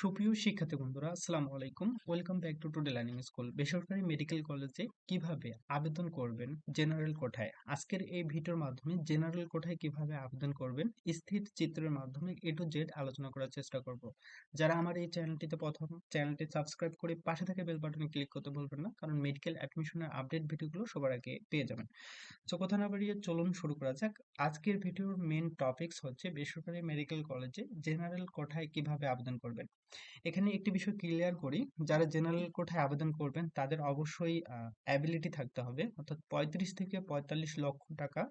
সুপ্রিয় শিক্ষার্থী বন্ধুরা, আসসালামু আলাইকুম। Welcome back to today learning school বেসরকারি মেডিকেল কলেজে কীভাবে আবেদন করবেন জেনারেল কোঠায়। আজকের এই ভিডিওর মাধ্যমে জেনারেল কোঠায় কীভাবে আবেদন করবেন, স্থির চিত্রের মাধ্যমে এ টু জেড আলোচনা করার চেষ্টা করব। যারা আমার এই চ্যানেলটিতে প্রথম চ্যানেলটি সাবস্ক্রাইব করে পাশে থাকা বেল বাটনে ক্লিক করতে ভুলবেন না, কারণ মেডিকেল অ্যাডমিশনের আপডেট ভিডিওগুলো সবার আগে পেয়ে যাবেন। তো কথা না বাড়িয়ে চলুন শুরু করা যাক। আজকের ভিডিওর মেন টপিকস হচ্ছে বেসরকারি মেডিকেল কলেজে জেনারেল কোঠায় কীভাবে আবেদন করবেন। এখানে একটি বিষয় ক্লিয়ার করি যারা জেনারেল কোঠায় আবেদন করবেন তাদের অবশ্যই অ্যাবিলিটি থাকতে হবে। অর্থাৎ পঁয়ত্রিশ থেকে পঁয়তাল্লিশ লক্ষ টাকা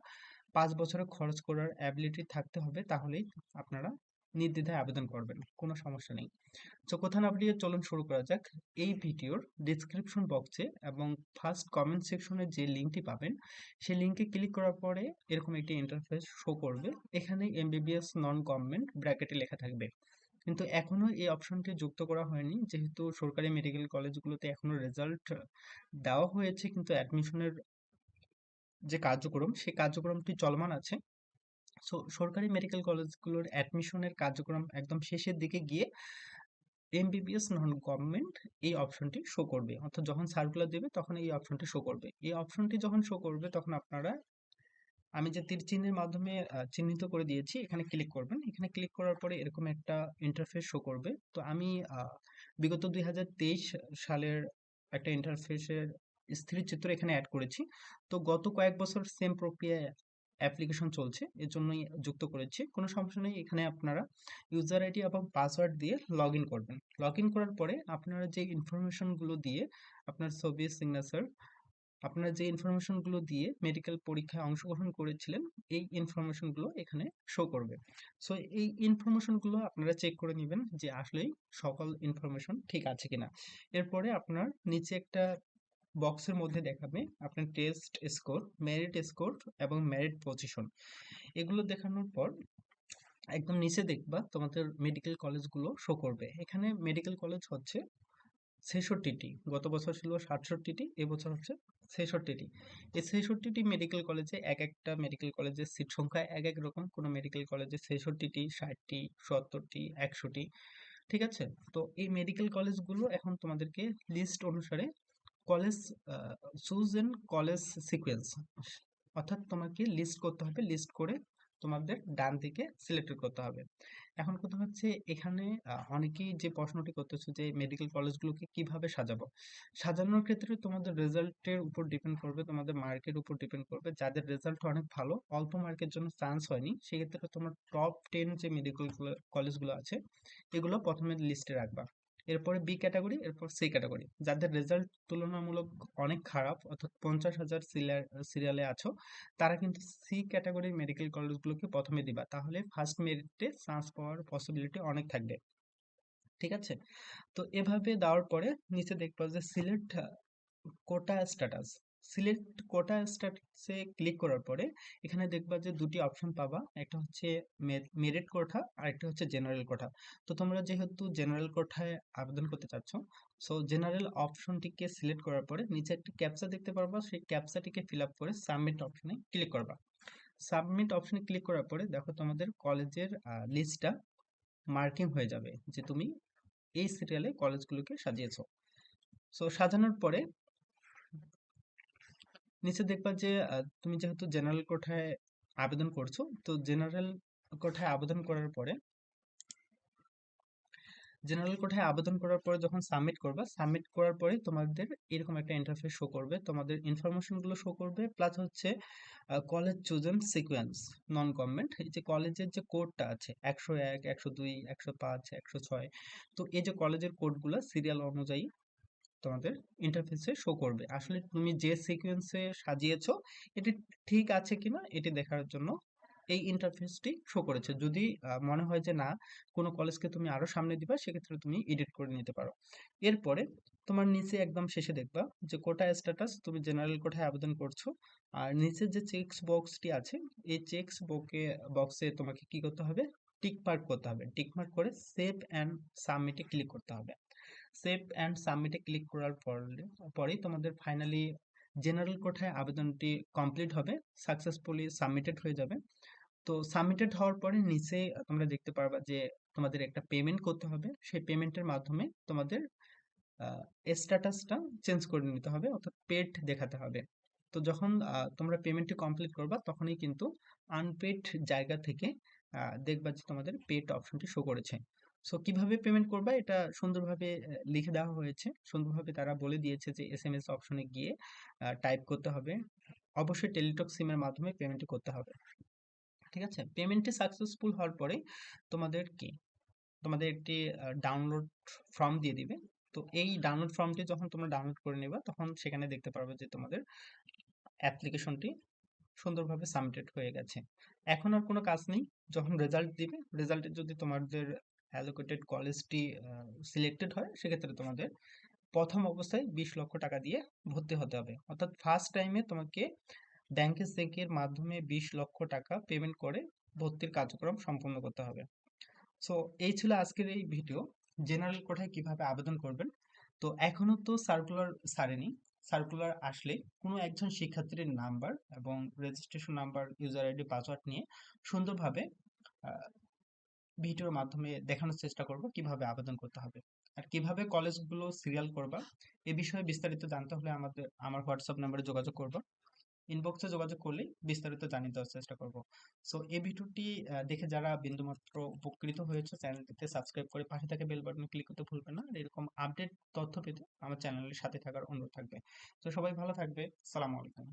পাঁচ বছরে খরচ করার অ্যাবিলিটি থাকতে হবে তাহলেই আপনারা নির্দ্বিধায় আবেদন করবেন কোনো সমস্যা নেই। তো কোথা না বাড়িয়ে চলুন শুরু করা যাক। এই ভিডিওর ডিসক্রিপশন বক্সে এবং ফার্স্ট কমেন্ট সেকশনে যে লিঙ্কটি পাবেন সেই লিঙ্কে ক্লিক করার পরে এরকম একটি ইন্টারফেস শো করবে। এখানে এমবিবিএস নন গভর্নমেন্ট ব্র্যাকেটে লেখা থাকবে। কিন্তু এখনও এই অপশনটি যুক্ত করা হয়নি। যেহেতু সরকারি মেডিকেল কলেজগুলোতে এখনও রেজাল্ট দেওয়া হয়েছে, কিন্তু অ্যাডমিশনের যে কার্যক্রম, সেই কার্যক্রমটি চলমান আছে। সো সরকারি মেডিকেল কলেজগুলোর অ্যাডমিশনের কার্যক্রম একদম শেষের দিকে গিয়ে এমবিবিএস নন গভর্নমেন্ট এই অপশনটি শো করবে। অর্থাৎ যখন সার্কুলার দেবে, তখন এই অপশনটি শো করবে। এই অপশনটি যখন শো করবে, তখন আপনারা আমি যে তীর চিহ্নের মাধ্যমে চিহ্নিত করে দিয়েছি, এখানে ক্লিক করবেন। এখানে ক্লিক করার পরে এরকম একটা ইন্টারফেস শো করবে। তো আমি বিগত দুই হাজার তেইশ সালের একটা ইন্টারফেসের স্থির চিত্র এখানে অ্যাড করেছি। তো গত কয়েক বছর সেম প্রক্রিয়ায় অ্যাপ্লিকেশন চলছে, এর জন্যই যুক্ত করেছি। কোনো সমস্যা নেই, এখানে আপনারা ইউজার আইডি এবং পাসওয়ার্ড দিয়ে লগ করবেন। লগ করার পরে আপনারা যে ইনফরমেশনগুলো দিয়ে আপনার ছবি সিগনেচার আপনারা যে ইনফরমেশনগুলো দিয়ে মেডিকেল পরীক্ষায় অংশগ্রহণ করেছিলেন, এই ইনফরমেশনগুলো এখানে শো করবে। সো এই ইনফরমেশনগুলো আপনারা চেক করে নেবেন যে আসলেই সকল ইনফরমেশন ঠিক আছে কিনা। এরপরে আপনার নিচে একটা বক্সের মধ্যে দেখাবে আপনার টেস্ট স্কোর মেরিট স্কোর এবং মেরিট পজিশন এগুলো দেখানোর পর একদম নিচে দেখবা তোমাদের মেডিকেল কলেজগুলো শো করবে। এখানে মেডিকেল কলেজ হচ্ছে ছেষট্টিটি, গত বছর ছিল সাতষট্টিটি, এবছর হচ্ছে ছেষট্টিটি। এই ছেষট্টিটি মেডিকেল কলেজে এক একটা মেডিকেল কলেজের সিট সংখ্যা এক এক রকম। কোনো মেডিকেল কলেজে ছেষট্টিটি, ষাটটি, সত্তরটি, একশোটি, ঠিক আছে? তো এই মেডিকেল কলেজগুলো এখন তোমাদেরকে লিস্ট অনুসারে college choose and college sequence অর্থাৎ তোমাকে লিস্ট করতে হবে। লিস্ট করে তোমাদের ডান দিকে সিলেক্ট করতে হবে। এখন কথা হচ্ছে এখানে অনেকেই যে প্রশ্নটি করতেছে যে মেডিকেল কলেজগুলোকে কীভাবে সাজাবো? সাজানোর ক্ষেত্রে তোমাদের রেজাল্টের উপর ডিপেন্ড করবে, তোমাদের মার্কের উপর ডিপেন্ড করবে। যাদের রেজাল্ট অনেক ভালো, অল্প মার্কের জন্য চান্স হয়নি, সেক্ষেত্রে তোমার টপ টেন যে মেডিকেল কলেজগুলো আছে, এগুলো প্রথমে লিস্টে রাখবা। এরপরে বি ক্যাটাগরি এরপর সি ক্যাটাগরি যাদের রেজাল্ট তুলনামূলক অনেক খারাপ, অর্থাৎ পঞ্চাশ হাজার সিরিয়ালে আছো, তারা কিন্তু সি ক্যাটাগরির মেডিকেল কলেজগুলোকে প্রথমে দিবা। তাহলে ফার্স্ট মেরিটে চান্স পাওয়ার পসিবিলিটি অনেক থাকবে। ঠিক আছে? তো এভাবে দেওয়ার পরে নিচে দেখব যে select quota status select quota স্ট্যাটাসে ক্লিক করার পরে, এখানে দেখবা যে দুটি অপশন পাবা। একটা হচ্ছে মেরিট কোঠা, আর একটা হচ্ছে জেনারেল কোঠা। তো তোমরা যেহেতু জেনারেল কোঠায় আবেদন করতে চাচ্ছ সো জেনারেল অপশনটিকে সিলেক্ট করার পরে নিচে একটি ক্যাপচা দেখতে পারবা। সেই ক্যাপচাটিকে ফিল আপ করে সাবমিট অপশনে ক্লিক করবা। সাবমিট অপশনে ক্লিক করার পরে দেখো তোমাদের কলেজের লিস্টটা মার্কিং হয়ে যাবে যে তুমি এই সিরিয়ালে কলেজগুলোকে সাজিয়েছো। সো সাজানোর পরে নিচে দেখবা যে তুমি যেহেতু জেনারেল কোঠায় আবেদন করছ, তো জেনারেল কোঠায় আবেদন করার পরে জেনারেল কোঠায় আবেদন করার পরে যখন সাবমিট করবা সাবমিট করার পরে তোমাদের এরকম একটা ইন্টারফেস শো করবে। তোমাদের ইনফরমেশনগুলো শো করবে প্লাস হচ্ছে college chosen sequence non government এই যে কলেজের যে কোডটা আছে, একশো এক, একশো দুই, একশো পাঁচ, একশো ছয়, তো এই যে কলেজের কোডগুলো সিরিয়াল অনুযায়ী তোমাদের ইন্টারফেসে শো করবে। আসলে তুমি যে সিকোয়েন্সে সাজিয়েছো, এটি ঠিক আছে কিনা এটি দেখার জন্য এই ইন্টারফেসটি শো করেছে। যদি মনে হয় যে না, কোনো কলেজকে তুমি আরও সামনে দিবা, সেক্ষেত্রে তুমি এডিট করে নিতে পারো। এরপরে তোমার নিচে একদম শেষে দেখবা যে কোটা স্ট্যাটাস তুমি জেনারেল কোটায় আবেদন করছ, আর নিচে যে চেকস বক্সটি আছে, এই চেকস বকে বক্সে তোমাকে কি করতে হবে? টিক মার্ক করতে হবে। টিক মার্ক করে সেভ অ্যান্ড সাবমিটে ক্লিক করতে হবে। সেভ অ্যান্ড সাবমিটে ক্লিক করার পরে পরেই তোমাদের ফাইনালি জেনারেল কোঠায় আবেদনটি কমপ্লিট হবে সাকসেসফুলি সাবমিটেড হয়ে যাবে। তো সাবমিটেড হওয়ার পরে নিচে তোমরা দেখতে পারবা যে তোমাদের একটা পেমেন্ট করতে হবে। সেই পেমেন্টের মাধ্যমে তোমাদের স্ট্যাটাসটা চেঞ্জ করে নিতে হবে, অর্থাৎ পেড দেখাতে হবে। তো যখন তোমরা পেমেন্টটি কমপ্লিট করবা, তখনই কিন্তু আনপেড জায়গা থেকে দেখবা যে তোমাদের পেড অপশনটি শো করেছে। সো কীভাবে পেমেন্ট করবা? এটা সুন্দরভাবে লিখে দেওয়া হয়েছে। সুন্দরভাবে তারা বলে দিয়েছে যে এস এম এস অপশনে গিয়ে টাইপ করতে হবে। অবশ্যই টেলিটক সিমের মাধ্যমে পেমেন্ট করতে হবে। ঠিক আছে? পেমেন্টটি সাকসেসফুল হওয়ার পরে তোমাদের কি? তোমাদের একটি ডাউনলোড ফর্ম দিয়ে দিবে। তো এই ডাউনলোড ফর্মটি যখন তোমরা ডাউনলোড করে নেবা, তখন সেখানে দেখতে পারবে যে, তোমাদের অ্যাপ্লিকেশনটি সুন্দরভাবে সাবমিটেড হয়ে গেছে। এখন আর কোনো কাজ নেই। যখন রেজাল্ট দিবে রেজাল্টে যদি তোমাদের অ্যালোকেটেড কলেজটি সিলেক্টেড হয়, সেক্ষেত্রে তোমাদের প্রথম অবস্থায় বিশ লক্ষ টাকা দিয়ে ভর্তি হতে হবে। অর্থাৎ ফার্স্ট টাইমে তোমাকে ব্যাংকের চেকের মাধ্যমে বিশ লক্ষ টাকা পেমেন্ট করে ভর্তির কার্যক্রম সম্পন্ন করতে হবে। সো এই ছিল আজকের এই ভিডিও জেনারেল কোঠায় কীভাবে আবেদন করবেন? তো এখনও তো সার্কুলার ছাড়েনি সার্কুলার আসলে কোনো একজন শিক্ষার্থীর নাম্বার এবং registration number user ID password নিয়ে সুন্দরভাবে ভিডিওর মাধ্যমে দেখানোর চেষ্টা করব কীভাবে আবেদন করতে হবে। আর কীভাবে কলেজগুলো সিরিয়াল করবা, এ বিষয়ে বিস্তারিত জানতে হলে আমাদের, আমার হোয়াটসঅ্যাপ নাম্বারে যোগাযোগ করবা। ইনবক্সে যোগাযোগ করলেই বিস্তারিত জানিয়ে দেওয়ার চেষ্টা করব। সো এই ভিডিওটি দেখে যারা বিন্দুমাত্র উপকৃত হয়েছে, চ্যানেলটিতে সাবস্ক্রাইব করে পাশে থাকা বেল বাটনে ক্লিক করতে ভুলবেন না। আর এরকম আপডেট তথ্য পেতে আমার চ্যানেলের সাথে থাকার অনুরোধ থাকবে। তো সবাই ভালো থাকবে। সালামু আলাইকুম।